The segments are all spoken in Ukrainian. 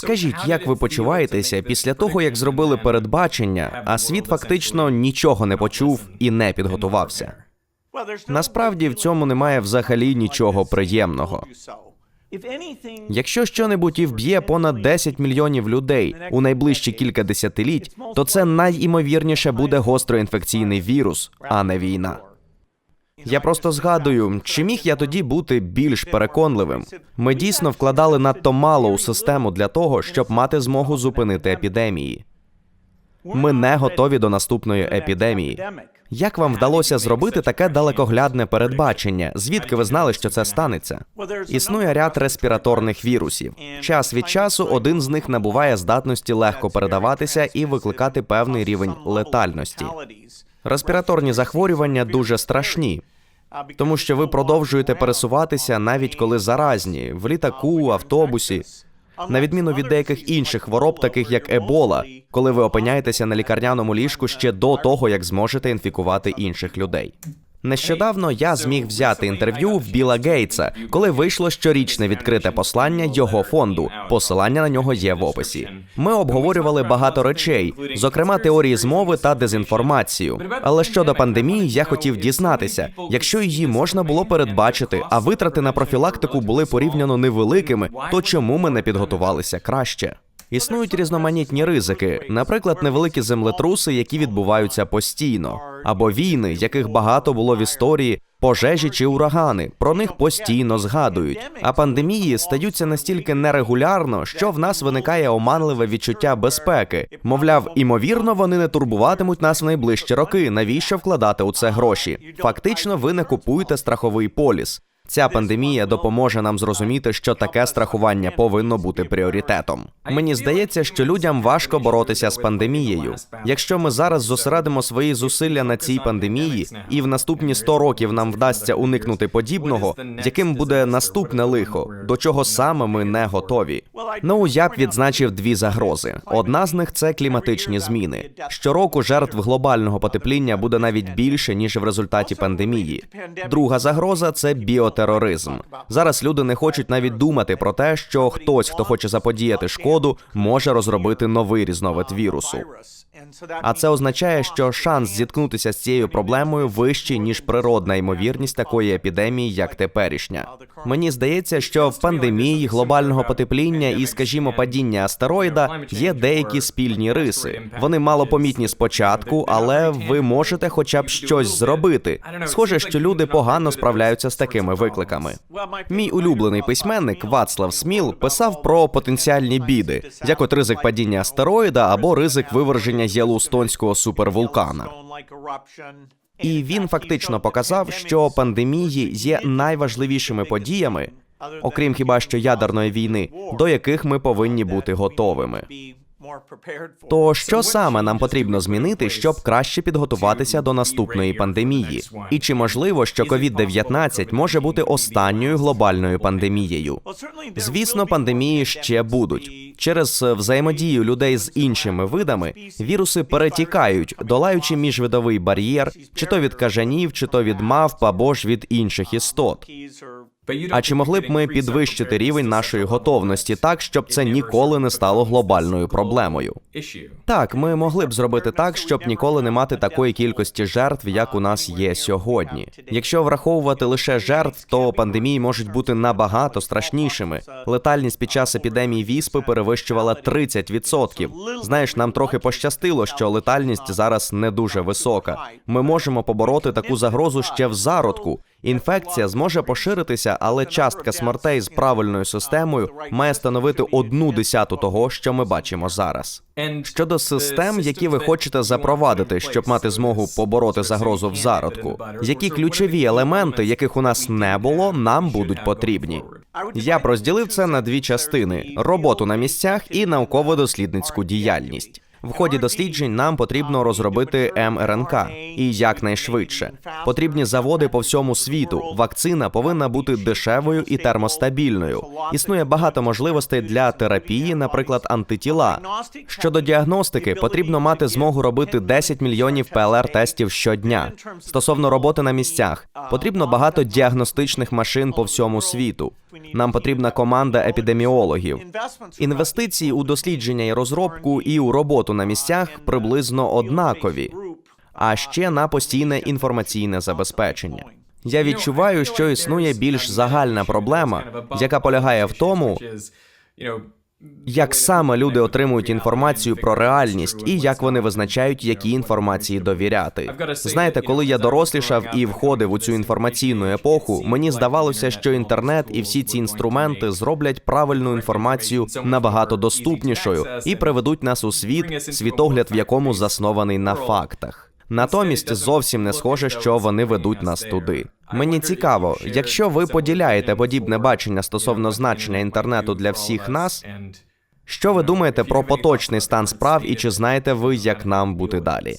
Скажіть, як ви почуваєтеся після того, як зробили передбачення, а світ фактично нічого не почув і не підготувався? Насправді в цьому немає взагалі нічого приємного. Якщо щонебудь і вб'є понад 10 мільйонів людей у найближчі кілька десятиліть, то це найімовірніше буде гостроінфекційний вірус, а не війна. Я просто згадую, чи міг я тоді бути більш переконливим. Ми дійсно вкладали надто мало у систему для того, щоб мати змогу зупинити епідемії. Ми не готові до наступної епідемії. Як вам вдалося зробити таке далекоглядне передбачення? Звідки ви знали, що це станеться? Існує ряд респіраторних вірусів. Час від часу один з них набуває здатності легко передаватися і викликати певний рівень летальності. Респіраторні захворювання дуже страшні, тому що ви продовжуєте пересуватися навіть коли заразні в літаку, автобусі. На відміну від деяких інших хвороб, таких як Ебола, коли ви опиняєтеся на лікарняному ліжку ще до того, як зможете інфікувати інших людей. Нещодавно я зміг взяти інтерв'ю в Біла Гейтса, коли вийшло щорічне відкрите послання його фонду. Посилання на нього є в описі. Ми обговорювали багато речей, зокрема теорії змови та дезінформацію. Але щодо пандемії, я хотів дізнатися, якщо її можна було передбачити, а витрати на профілактику були порівняно невеликими, то чому ми не підготувалися краще? Існують різноманітні ризики, наприклад, невеликі землетруси, які відбуваються постійно, або війни, яких багато було в історії, пожежі чи урагани. Про них постійно згадують. А пандемії стаються настільки нерегулярно, що в нас виникає оманливе відчуття безпеки. Мовляв, імовірно, вони не турбуватимуть нас в найближчі роки. Навіщо вкладати у це гроші? Фактично, ви не купуєте страховий поліс. Ця пандемія допоможе нам зрозуміти, що таке страхування повинно бути пріоритетом. Мені здається, що людям важко боротися з пандемією. Якщо ми зараз зосередимо свої зусилля на цій пандемії, і в наступні 100 років нам вдасться уникнути подібного, яким буде наступне лихо, до чого саме ми не готові. Ну я б відзначив дві загрози. Одна з них це кліматичні зміни. Щороку жертв глобального потепління буде навіть більше ніж в результаті пандемії. Друга загроза це біотероризм. Зараз люди не хочуть навіть думати про те, що хтось, хто хоче заподіяти шкоду, може розробити новий різновид вірусу. А це означає, що шанс зіткнутися з цією проблемою вищий ніж природна ймовірність такої епідемії, як теперішня. Мені здається, що в пандемії глобального потепління і, скажімо, падіння астероїда є деякі спільні риси. Вони малопомітні спочатку, але ви можете хоча б щось зробити. Схоже, що люди погано справляються з такими викликами. Мій улюблений письменник Вацлав Сміл писав про потенціальні біди, як от ризик падіння астероїда або ризик виверження Єлустонського супервулкана. І він фактично показав, що пандемії є найважливішими подіями, окрім хіба що ядерної війни, до яких ми повинні бути готовими. То що саме нам потрібно змінити, щоб краще підготуватися до наступної пандемії? І чи можливо, що COVID-19 може бути останньою глобальною пандемією? Звісно, пандемії ще будуть через взаємодію людей з іншими видами. Віруси перетікають, долаючи міжвидовий бар'єр, чи то від кажанів, чи то від мавп або ж від інших істот. А чи могли б ми підвищити рівень нашої готовності так, щоб це ніколи не стало глобальною проблемою? Так, ми могли б зробити так, щоб ніколи не мати такої кількості жертв, як у нас є сьогодні. Якщо враховувати лише жертв, то пандемії можуть бути набагато страшнішими. Летальність під час епідемії віспи перевищувала 30%. Знаєш, нам трохи пощастило, що летальність зараз не дуже висока. Ми можемо побороти таку загрозу ще в зародку. Інфекція зможе поширитися, але частка смертей з правильною системою має становити одну десяту того, що ми бачимо зараз. Щодо систем, які ви хочете запровадити, щоб мати змогу побороти загрозу в зародку, які ключові елементи, яких у нас не було, нам будуть потрібні. Я б розділив це на дві частини: роботу на місцях і науково-дослідницьку діяльність. В ході досліджень нам потрібно розробити МРНК і якнайшвидше. Потрібні заводи по всьому світу. Вакцина повинна бути дешевою і термостабільною. Існує багато можливостей для терапії, наприклад, антитіла. Щодо діагностики, потрібно мати змогу робити 10 мільйонів ПЛР-тестів щодня. Стосовно роботи на місцях, потрібно багато діагностичних машин по всьому світу. Нам потрібна команда епідеміологів. Інвестиції у дослідження і розробку і у роботу на місцях приблизно однакові, а ще на постійне інформаційне забезпечення. Я відчуваю, що існує більш загальна проблема, яка полягає в тому, як саме люди отримують інформацію про реальність і як вони визначають, якій інформації довіряти. Знаєте, коли я дорослішав і входив у цю інформаційну епоху, мені здавалося, що інтернет і всі ці інструменти зроблять правильну інформацію набагато доступнішою і приведуть нас у світ, світогляд в якому заснований на фактах. Натомість зовсім не схоже, що вони ведуть нас туди. Мені цікаво, якщо ви поділяєте подібне бачення стосовно значення інтернету для всіх нас, що ви думаєте про поточний стан справ і чи знаєте ви, як нам бути далі?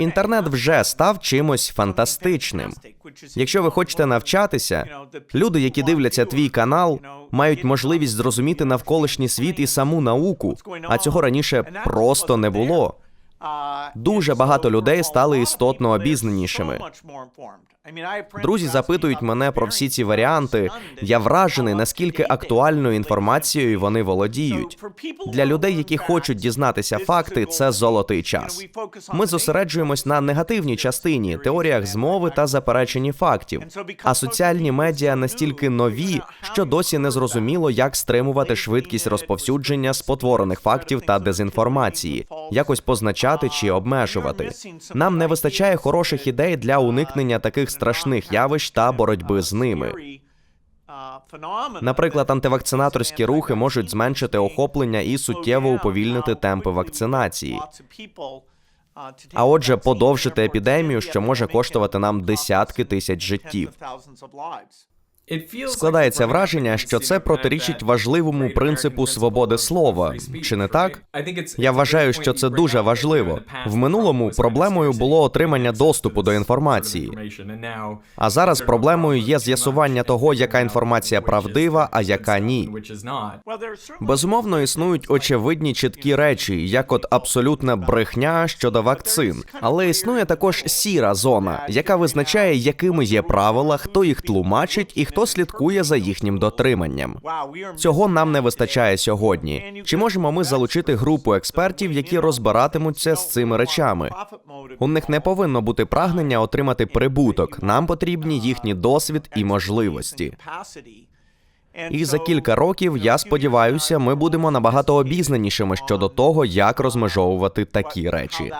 Інтернет вже став чимось фантастичним. Якщо ви хочете навчатися, люди, які дивляться твій канал, мають можливість зрозуміти навколишній світ і саму науку, а цього раніше просто не було. Дуже багато людей стали істотно обізнанішими. Друзі запитують мене про всі ці варіанти. Я вражений, наскільки актуальною інформацією вони володіють. Для людей, які хочуть дізнатися факти, це золотий час. Ми зосереджуємось на негативній частині, теоріях змови та запереченні фактів. А соціальні медіа настільки нові, що досі не зрозуміло, як стримувати швидкість розповсюдження спотворених фактів та дезінформації, якось позначати чи обмежувати. Нам не вистачає хороших ідей для уникнення таких страшних явищ та боротьби з ними. Наприклад, антивакцинаторські рухи можуть зменшити охоплення і суттєво уповільнити темпи вакцинації. А отже, подовжити епідемію, що може коштувати нам десятки тисяч життів. Складається враження, що це протирічить важливому принципу свободи слова. Чи не так? Я вважаю, що це дуже важливо. В минулому проблемою було отримання доступу до інформації. А зараз проблемою є з'ясування того, яка інформація правдива, а яка ні. Безумовно, існують очевидні чіткі речі, як от абсолютна брехня щодо вакцин, але існує також сіра зона, яка визначає, якими є правила, хто їх тлумачить і хто слідкує за їхнім дотриманням. Цього нам не вистачає сьогодні. Чи можемо ми залучити групу експертів, які розбиратимуться з цими речами? У них не повинно бути прагнення отримати прибуток. Нам потрібні їхній досвід і можливості. І за кілька років я сподіваюся, ми будемо набагато обізнанішими щодо того, як розмежовувати такі речі.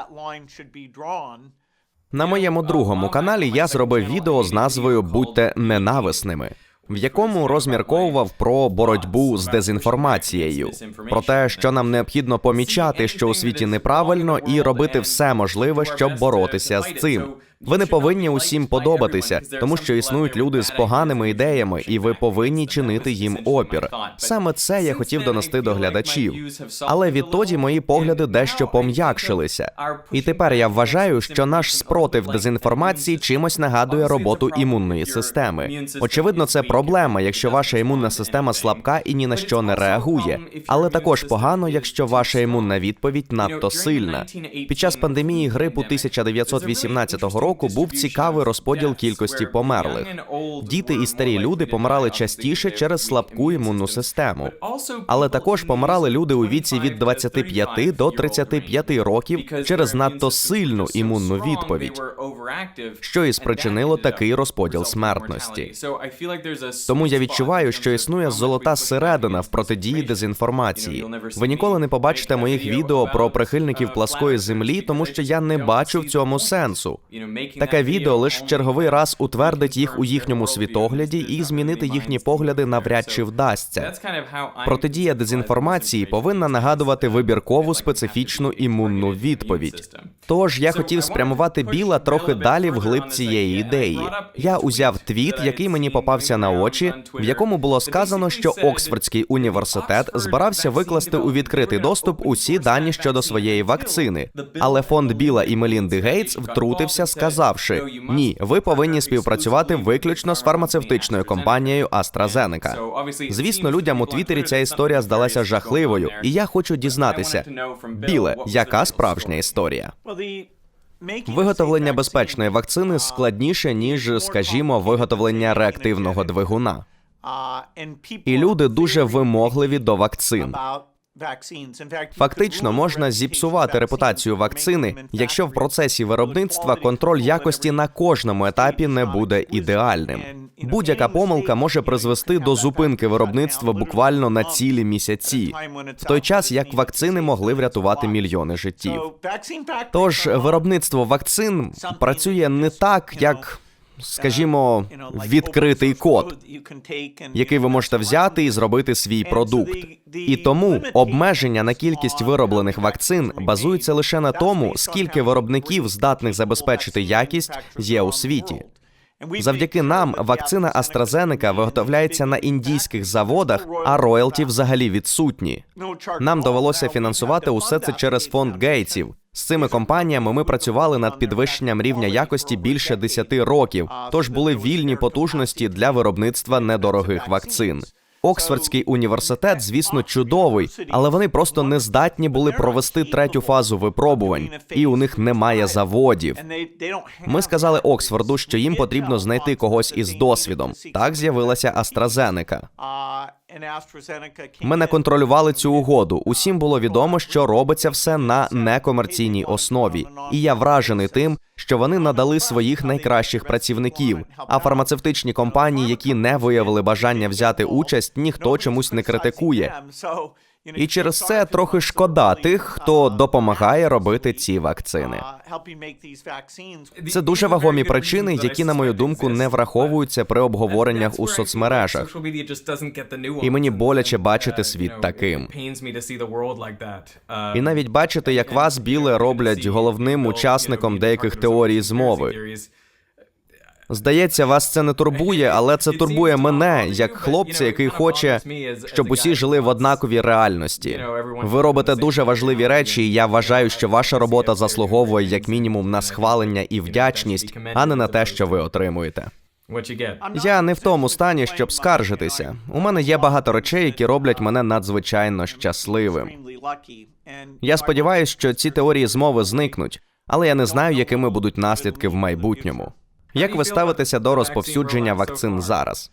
На моєму другому каналі я зробив відео з назвою Будьте ненависними, в якому розмірковував про боротьбу з дезінформацією, про те, що нам необхідно помічати, що у світі неправильно, і робити все можливе, щоб боротися з цим. Ви не повинні усім подобатися, тому що існують люди з поганими ідеями, і ви повинні чинити їм опір. Саме це я хотів донести до глядачів. Але відтоді мої погляди дещо пом'якшилися. І тепер я вважаю, що наш спротив дезінформації чимось нагадує роботу імунної системи. Очевидно, це проблема, якщо ваша імунна система слабка і ні на що не реагує. Але також погано, якщо ваша імунна відповідь надто сильна. Під час пандемії грипу 1918 року року був цікавий розподіл кількості померлих. Діти і старі люди помирали частіше через слабку імунну систему. Але також помирали люди у віці від 25 до 35 років через надто сильну імунну відповідь, що і спричинило такий розподіл смертності. Тому я відчуваю, що існує золота середина в протидії дезінформації. Ви ніколи не побачите моїх відео про прихильників пласкої землі, тому що я не бачу в цьому сенсу. Таке відео лише черговий раз утвердить їх у їхньому світогляді і змінити їхні погляди навряд чи вдасться. Протидія дезінформації повинна нагадувати вибіркову специфічну імунну відповідь. Тож я хотів спрямувати біла трохи далі в глиб цієї ідеї. Я узяв твіт, який мені попався на очі, в якому було сказано, що Оксфордський університет збирався викласти у відкритий доступ усі дані щодо своєї вакцини. Але фонд Біла і Мелінди Гейтс втрутився, сказавши: ні, ви повинні співпрацювати виключно з фармацевтичною компанією AstraZeneca. Звісно, людям у Твіттері ця історія здалася жахливою, і я хочу дізнатися, біле, яка справжня історія. Виготовлення безпечної вакцини складніше ніж, скажімо, виготовлення реактивного двигуна. І люди дуже вимогливі до вакцин. Фактично можна зіпсувати репутацію вакцини, якщо в процесі виробництва контроль якості на кожному етапі не буде ідеальним. Будь-яка помилка може призвести до зупинки виробництва буквально на цілі місяці, в той час як вакцини могли врятувати мільйони життів. Тож виробництво вакцин працює не так, як, скажімо, відкритий код, який ви можете взяти і зробити свій продукт. І тому обмеження на кількість вироблених вакцин базуються лише на тому, скільки виробників здатних забезпечити якість є у світі. Завдяки нам вакцина AstraZeneca виготовляється на індійських заводах, а роялті взагалі відсутні. Нам довелося фінансувати усе це через фонд Гейтсів. З цими компаніями ми працювали над підвищенням рівня якості більше 10 років, тож були вільні потужності для виробництва недорогих вакцин. Оксфордський університет, звісно, чудовий, але вони просто не здатні були провести третю фазу випробувань, і у них немає заводів. Ми сказали Оксфорду, що їм потрібно знайти когось із досвідом. Так з'явилася AstraZeneca. Ми не контролювали цю угоду. Усім було відомо, що робиться все на некомерційній основі, і я вражений тим, що вони надали своїх найкращих працівників. А фармацевтичні компанії, які не виявили бажання взяти участь, ніхто чомусь не критикує. І через це трохи шкода тих, хто допомагає робити ці вакцини. Це дуже вагомі причини, які, на мою думку, не враховуються при обговореннях у соцмережах. І мені боляче бачити світ таким. І навіть бачити, як вас біле роблять головним учасником деяких теорій змови. Здається, вас це не турбує, але це турбує мене як хлопця, який хоче, щоб усі жили в однаковій реальності. Ви робите дуже важливі речі, і я вважаю, що ваша робота заслуговує як мінімум на схвалення і вдячність, а не на те, що ви отримуєте. Я не в тому стані, щоб скаржитися. У мене є багато речей, які роблять мене надзвичайно щасливим. Я сподіваюся, що ці теорії змови зникнуть, але я не знаю, якими будуть наслідки в майбутньому. Як ви ставитеся до розповсюдження вакцин зараз?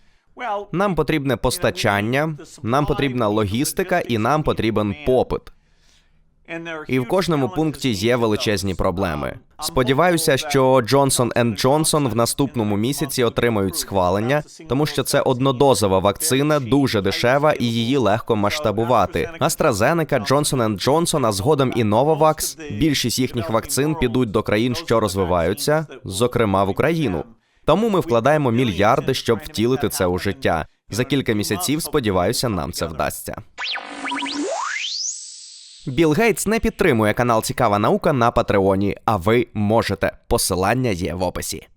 Нам потрібне постачання, нам потрібна логістика і нам потрібен попит. І в кожному пункті є величезні проблеми. Сподіваюся, що Johnson Johnson в наступному місяці отримають схвалення, тому що це однодозова вакцина, дуже дешева і її легко масштабувати. AstraZeneca, Johnson Johnson, а згодом і Novavax, більшість їхніх вакцин підуть до країн, що розвиваються, зокрема в Україну. Тому ми вкладаємо мільярди, щоб втілити це у життя. За кілька місяців, сподіваюся, нам це вдасться. Білл Гейтс не підтримує канал Цікава наука на Патреоні, а ви можете. Посилання є в описі.